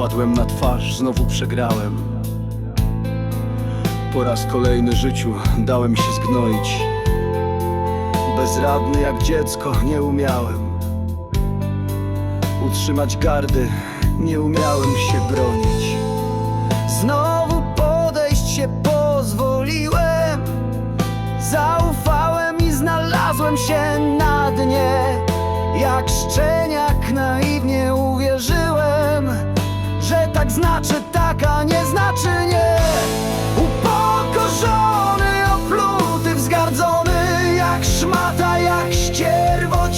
Padłem na twarz, znowu przegrałem. Po raz kolejny życiu dałem się zgnoić. Bezradny jak dziecko nie umiałem. Utrzymać gardy, nie umiałem się bronić. Znowu podejść się pozwoliłem. Zaufałem i znalazłem się na dnie Jak szczeniak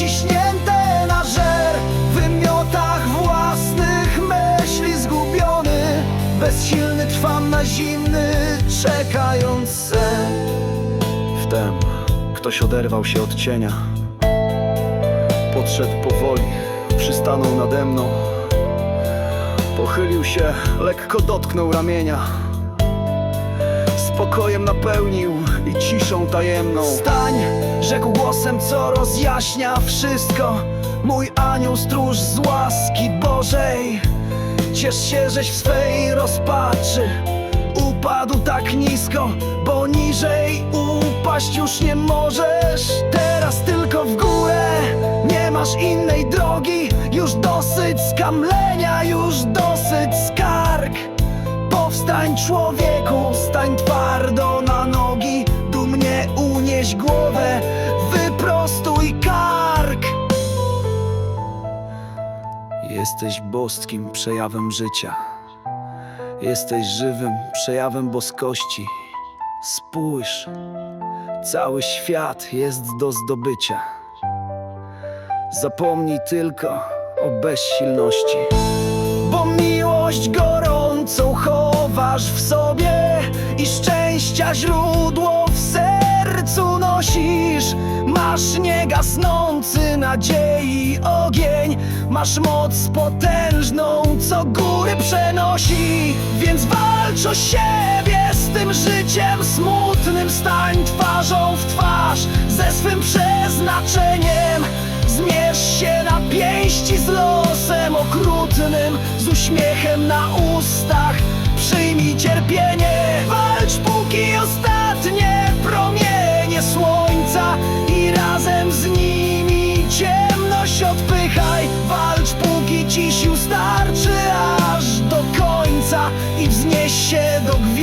ścierwo ciśnięte na żer W wymiotach własnych myśli zgubiony. Bezsilny trwam na zimny, czekając sen. Wtem ktoś oderwał się od cienia. Podszedł powoli, przystanął nade mną. Pochylił się, lekko dotknął ramienia Spokojem napełnił i ciszą tajemną. Stań, rzekł głosem, co rozjaśnia wszystko. Mój anioł stróż z łaski Bożej. Ciesz się, żeś w swej rozpaczy. Upadł tak nisko, bo niżej upaść już nie możesz. Teraz tylko w górę, nie masz innej drogi. Już dosyć skamlenia, już dosyć skarg. Powstań człowieku, stań Dumnie unieś głowę, wyprostuj kark. Jesteś boskim przejawem życia. Jesteś żywym przejawem boskości. Spójrz, cały świat jest do zdobycia. Zapomnij tylko o bezsilności Bo miłość gorącą nosisz. Masz niegasnący nadziei ogień. Masz moc potężną, co góry przenosi. Więc walcz o siebie z tym życiem smutnym. Stań twarzą w twarz ze swym przeznaczeniem. Zmierz się na pięści z losem okrutnym. Z uśmiechem na ustach Przyjmij cierpienie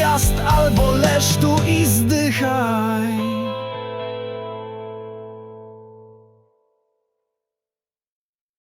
gwiazd albo leż tu i zdychaj